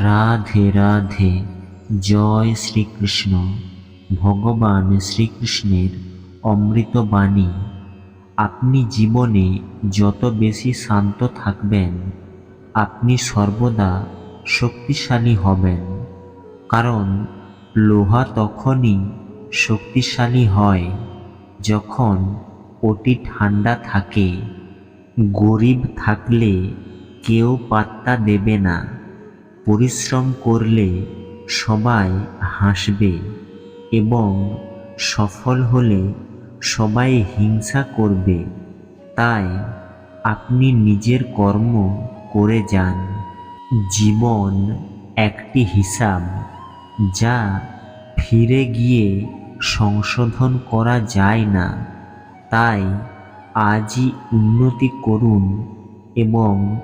রাধে রাধে, জয় শ্রীকৃষ্ণ। ভগবান শ্রীকৃষ্ণের অমৃত বাণী আপনি জীবনে যত বেশি শান্ত থাকবেন, আপনি সর্বদা শক্তিশালী হবেন। কারণ লোহা তখনই শক্তিশালী হয় যখন ওটি ঠান্ডা থাকে। গরিব থাকলে কেউ পাত্তা দেবে না। পরিশ্রম করলে সবাই হাসবে এবং সফল হলে সবাই হিংসা করবে। তাই আপনি নিজের কর্ম করে যান। জীবন একটি হিসাব যা ফিরে গিয়ে সংশোধন করা যায় না। তাই আজই উন্নতি করুন এবং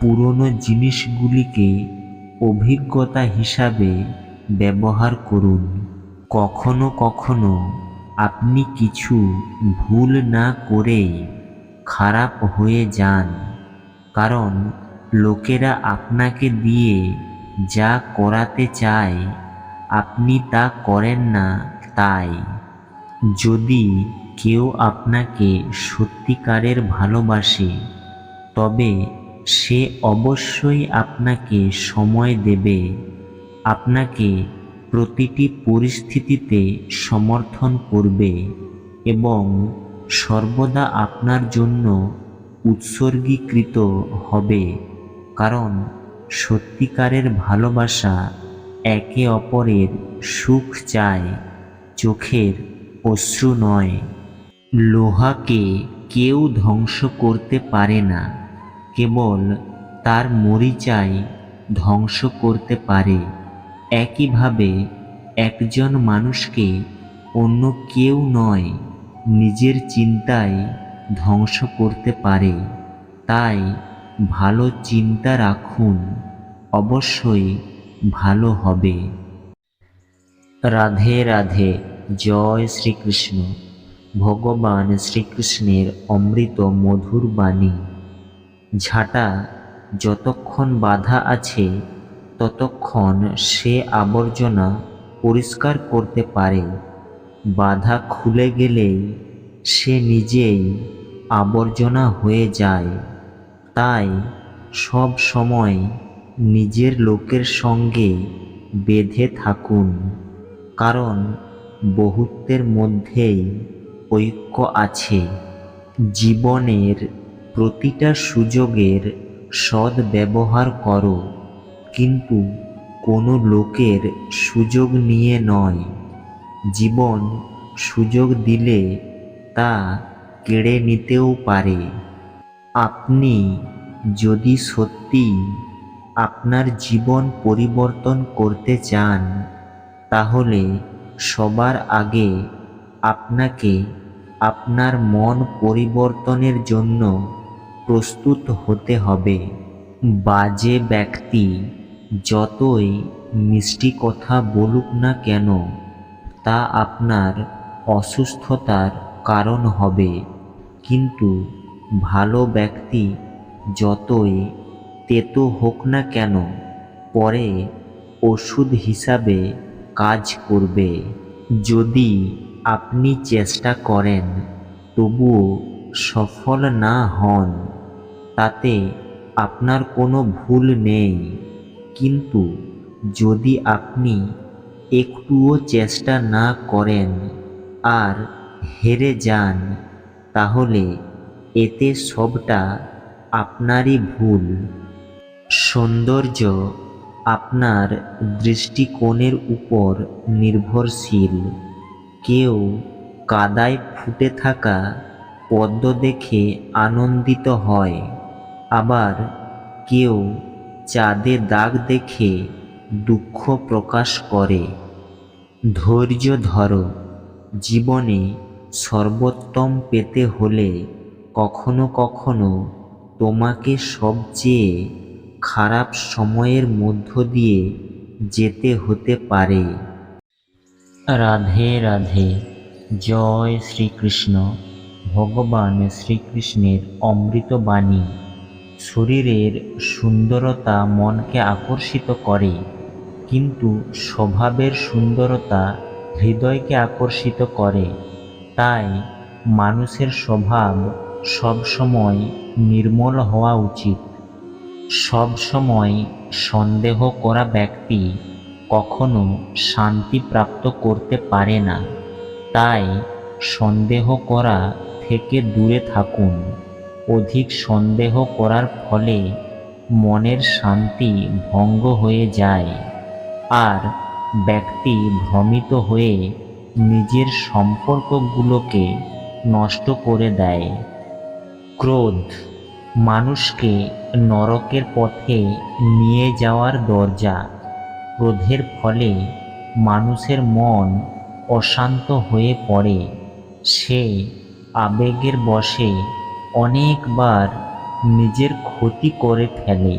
পুরনো জিনিসগুলিকে অভিজ্ঞতা হিসাবে ব্যবহার করুন। কখনো কখনো আপনি কিছু ভুল না করেই খারাপ হয়ে যান। কারণ লোকেরা আপনাকে দিয়ে যা করাতে চায়, আপনি তা করেন না তাই। যদি কেউ আপনাকে সত্যিকারের ভালোবাসে, তবে সে অবশ্যই আপনাকে সময় দেবে। আপনাকে প্রতিটি পরিস্থিতিতে সমর্থন করবে এবং সর্বদা আপনার জন্য উৎসর্গীকৃত হবে। কারণ সত্যিকারের ভালোবাসা একে অপরের সুখ চায়, চোখের অশ্রু নয়। লোহাকে কেউ ধ্বংস করতে পারে না। কেবল তার মরিচাই ধ্বংস করতে পারে। একইভাবে একজন মানুষকে অন্য কেউ নয়, নিজের চিন্তায় ধ্বংস করতে পারে। তাই ভালো চিন্তা রাখুন, অবশ্যই ভালো হবে। রাধে রাধে, জয় শ্রীকৃষ্ণ। ভগবান শ্রীকৃষ্ণের অমৃত মধুর বাণী। ঝাঁটা যতক্ষণ বাধা আছে, ততক্ষণ সে আবর্জনা পরিষ্কার করতে পারে। বাধা খুলে গেলেই সে নিজেই আবর্জনা হয়ে যায়। তাই সব সময় নিজের লোকের সঙ্গে বেঁধে থাকুন, কারণ বহুত্বের মধ্যেই ঐক্য আছে। জীবনের প্রতিটা সুযোগের সৎ ব্যবহার করো, কিন্তু কোনো লোকের সুযোগ নিয়ে নয়। জীবন সুযোগ দিলে তা কেড়ে নিতেও পারে। আপনি যদি সত্যি আপনার জীবন পরিবর্তন করতে চান, তাহলে সবার আগে আপনাকে আপনার মন পরিবর্তনের জন্য প্রস্তুত হতে হবে। বাজে ব্যক্তি যতই মিষ্টি কথা বলুক না কেন, তা আপনার অসুস্থতার কারণ হবে। কিন্তু ভালো ব্যক্তি যতই তেতো হোক না কেন, পরে ওষুধ হিসাবে কাজ করবে। যদি আপনি চেষ্টা করেন, তবুও সফল না হন, তাতে আপনার কোনো ভুল নেই। কিন্তু যদি আপনি একটুও চেষ্টা না করেন আর হেরে যান, তাহলে এতে সবটা আপনারই ভুল। সৌন্দর্য আপনার দৃষ্টিকোণের উপর নির্ভরশীল। কেউ কাদায় ফুটে থাকা পদ্ম দেখে আনন্দিত হয়। আবার কেউ চাঁদে দাগ দেখে দুঃখ প্রকাশ করে। ধৈর্য ধরো, জীবনে সর্বোত্তম পেতে হলে কখনো কখনো তোমাকে সবচেয়ে খারাপ সময়ের মধ্য দিয়ে যেতে হতে পারে। রাধে রাধে, জয় শ্রীকৃষ্ণ। ভগবান শ্রীকৃষ্ণের অমৃত বাণী শরীরের সুন্দরতা মনকে আকর্ষিত করে, কিন্তু স্বভাবের সুন্দরতা হৃদয়কে আকর্ষিত করে। তাই মানুষের স্বভাব সবসময় নির্মল হওয়া উচিত। সবসময় সন্দেহ করা ব্যক্তি কখনো শান্তি প্রাপ্ত করতে পারে না। তাই সন্দেহ করা থেকে দূরে থাকুন। অধিক সন্দেহ করার ফলে মনের শান্তি ভঙ্গ হয়ে যায়। আর ব্যক্তি ভ্রমিত হয়ে নিজের সম্পর্কগুলোকে নষ্ট করে দেয়। ক্রোধ মানুষকে নরকের পথে নিয়ে যাওয়ার দরজা। ক্রোধের ফলে মানুষের মন অশান্ত হয়ে পড়ে। সে আবেগের বশে অনেকবার নিজের ক্ষতি করে ফেলে।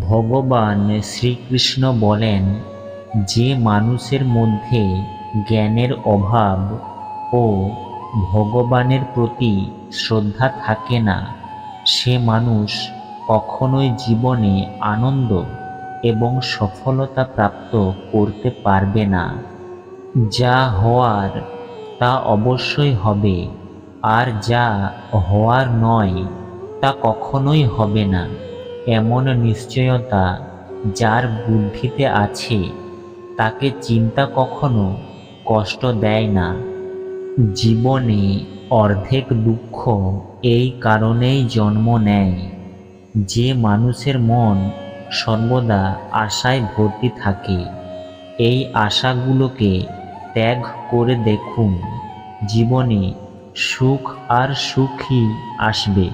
ভগবান শ্রীকৃষ্ণ বলেন, যে মানুষের মধ্যে জ্ঞানের অভাব ও ভগবানের প্রতি শ্রদ্ধা থাকে না, সে মানুষ কখনোই জীবনে আনন্দ এবং সফলতা প্রাপ্ত করতে পারবে না। যা হওয়ার তা অবশ্যই হবে। আর যা হওয়ার নয়, তা কখনোই হবে না। এমন নিশ্চয়তা যার বুদ্ধিতে আছে, তাকে চিন্তা কখনো কষ্ট দেয় না। জীবনে অর্ধেক দুঃখ এই কারণেই জন্ম নেয়। যে মানুষের মন সর্বদা আশায় ভর্তি থাকে, এই আশাগুলোকে ত্যাগ করে দেখুন জীবনে সুখ আর সুখী আসবে।